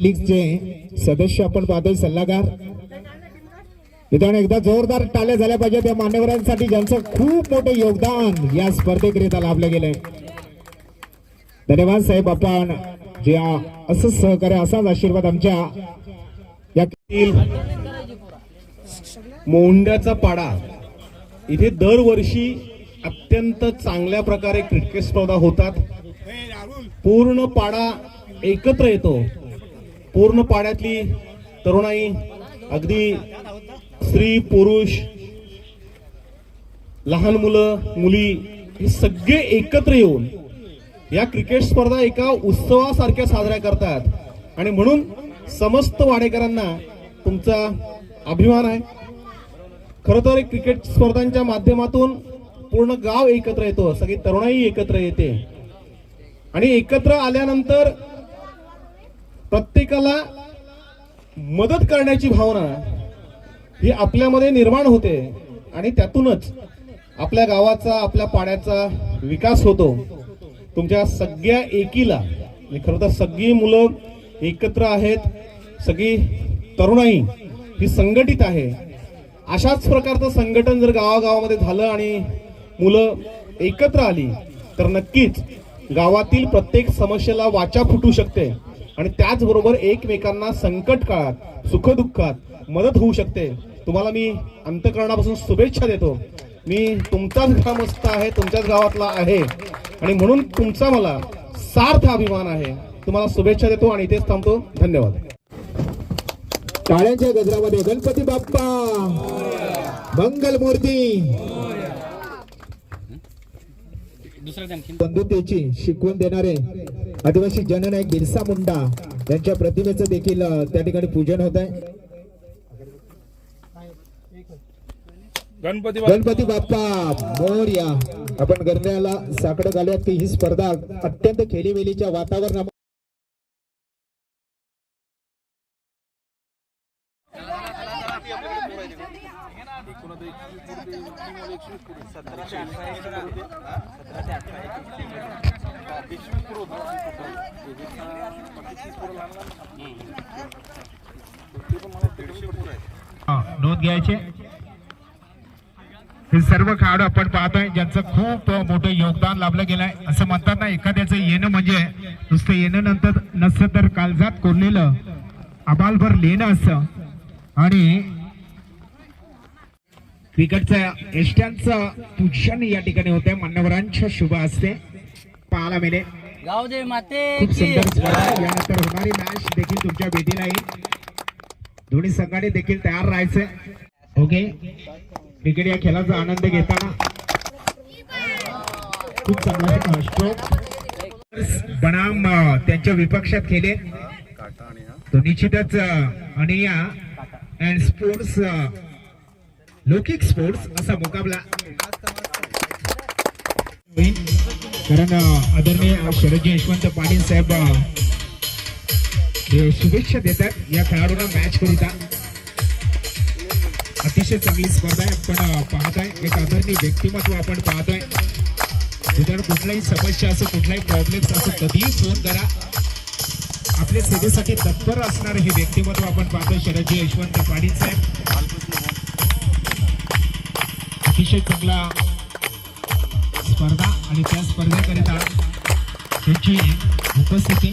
लीगचे सदस्य आपण पाहतोय सल्लागार. मित्रांनो एकदा जोरदार टाळ्या झाल्या पाहिजे त्या मान्यवरांसाठी ज्यांचं खूप मोठं योगदान या स्पर्धेकरिता लाभलं गेलंय. धन्यवाद साहेब आपण जे असंच सहकार्य असाच आशीर्वाद आमच्या या मोंड्याचा पाडा. इथे दरवर्षी अत्यंत चांगल्या प्रकारे क्रिकेट स्पर्धा होतात. पूर्ण पाडा एकत्र येतो. पूर्ण पाड्यातली तरुणाई अगदी स्त्री पुरुष लहान मुलं मुली हे सगळे एकत्र येऊन या क्रिकेट स्पर्धा एका उत्सवासारख्या साजऱ्या करतात. आणि म्हणून समस्त वाडेकरांना तुमचा अभिमान आहे. खर तर क्रिकेट स्पर्धांच्या माध्यमातून पूर्ण गाव एकत्र येतो सगळी तरुणाई एकत्र येते. आणि एकत्र आल्यानंतर प्रत्येकाला मदत करण्याची भावना ही आपल्यामध्ये निर्माण होते आणि त्यातूनच आपल्या गावाचा आपल्या पाण्याचा विकास होतो. तुमच्या सगळ्या एकीला म्हणजे खरं तर सगळी मुलं एकत्र आहेत सगळी तरुणाई ही संघटित आहे. अशाच प्रकारचं संघटन जर गावागावामध्ये झालं आणि मुलं एकत्र आली तर नक्कीच गावातील प्रत्येक समस्येला वाचा फुटू शकते. आणि त्याचबरोबर एकमेकांना संकट काळात सुखदुःखात मदत होऊ शकते. तुम्हाला मी अंतकरणापासून शुभेच्छा देतो. मी तुमचाच ग्रामस्थ आहे तुमच्याच गावातला आहे. आणि म्हणून तुमचा मला सार्थ अभिमान आहे. तुम्हाला शुभेच्छा देतो आणि इथेच थांबतो. धन्यवाद. टाळ्यांच्या गजरामध्ये गणपती बाप्पा. मंगल मूर्ती बंधुतेची शिकवण देणारे आदिवासी जननायक बिरसा मुंडा यांच्या प्रतिमेचं देखील त्या ठिकाणी पूजन होत आहे. गणपती गणपती बाप्पा मोर्या. आपण गरण्याला साकडं घालूयात की ही स्पर्धा अत्यंत खेलीमेलीच्या वातावरणामध्ये नोंद घ्यायचे. हे सर्व खेळाडू आपण पाहतोय ज्यांचं खूप मोठं योगदान लाभलं गेलंय. असं म्हणतात ना एखाद्याचं येणं म्हणजे नुसतं येणं नंतर नसतं तर काळजात कोरलेलं अबालभर लेणं असं आणि क्रिकेटचं एष्ट्यांचं पूजन या ठिकाणी होतंय. मान्यवरांच्या शुभ असते पाहायला मिळेल. गाव दे माते खूप की सुंदर स्पर्धा यानंतर होणारी मॅच देखील तुमच्या भेटीला येईल. दोन्ही संघाने देखील तयार राहायचंय ओके? क्रिकेट या खेळाचा आनंद घेताना. खूप चांगला स्ट्रोक बनाम त्यांच्या विपक्षात खेळले. तो निश्चितच अनिया अँड स्पोर्ट्स लौकिक स्पोर्ट्स असा मुकाबला. कारण आदरणीय शरदजी यशवंत पाटील साहेब हे शुभेच्छा देतात या खेळाडूंना मॅच करिता अतिशय चांगली स्पर्धा आहे आपण पाहताय एक आदरणीय व्यक्तिमत्व आपण पाहतोय जर कुठलाही समस्या असो कुठलाही प्रॉब्लेम्स असो कधीही फोन करा आपल्या सेवेसाठी तत्पर असणारे हे व्यक्तिमत्व आपण पाहतोय शरदजी यशवंत पाटील साहेब अतिशय चांगला स्पर्धा आणि त्या स्पर्धेकरिता त्यांची उपस्थिती.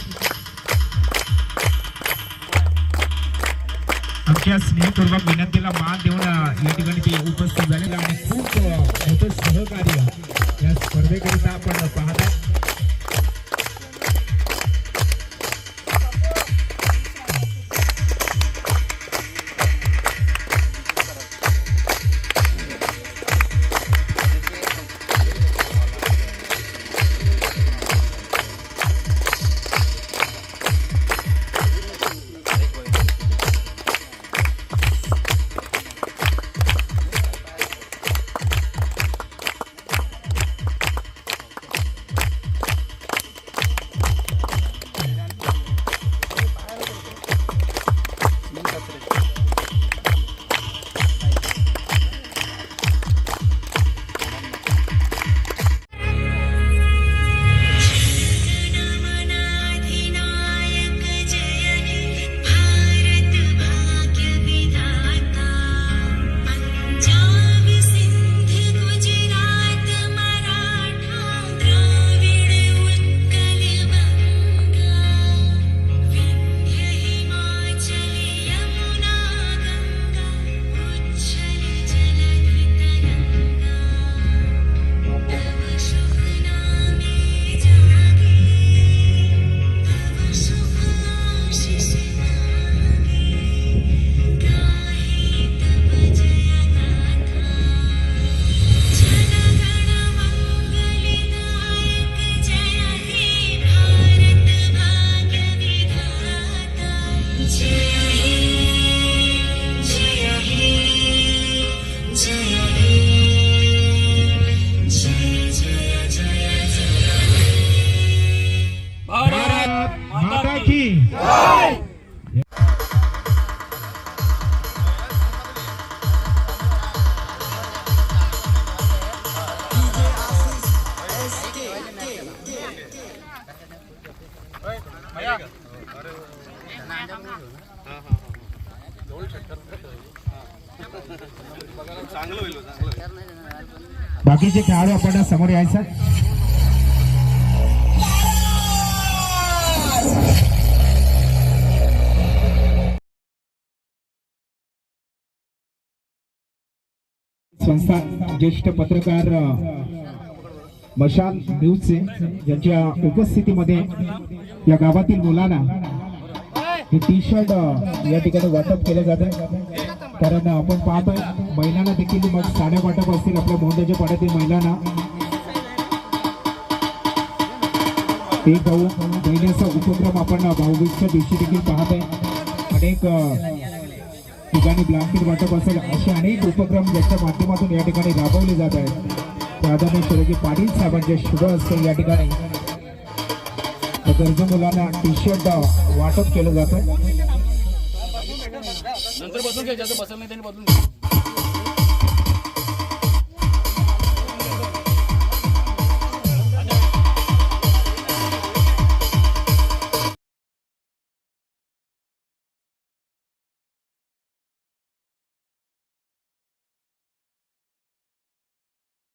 आमच्या स्नेहपूर्वक विनंतीला मान देऊन या ठिकाणी ते उपस्थित झालेलं आणि खूप मोठं सहकार्य या स्पर्धेकरिता आपण भारत माता की। बाकीचे खेळाडू आपण समोर यायचं. संस्था ज्येष्ठ पत्रकार मशाल न्यूजचे यांच्या उपस्थितीमध्ये या गावातील मुलांना हे टी शर्ट या ठिकाणी वाटप केलं जात आहे. कारण आपण पाहतोय महिलांना देखील मग साड्या वाटप असतील आपल्या मोहंदाच्या पाड्यातील महिलांना. एक भाऊ महिन्याचा उपक्रम आपण भाऊबीजच्या दिवशी देखील पाहत आहे अनेक ठिकाणी ब्लँकेट वाटप असेल असे अनेक उपक्रम ज्याच्या माध्यमातून या ठिकाणी राबवले जात आहेत. प्राधान्य शिरोजी पाटील साहेबांचे शुभ असते या ठिकाणी. तर गरजू मुलांना टी शर्ट वाटप केलं जातं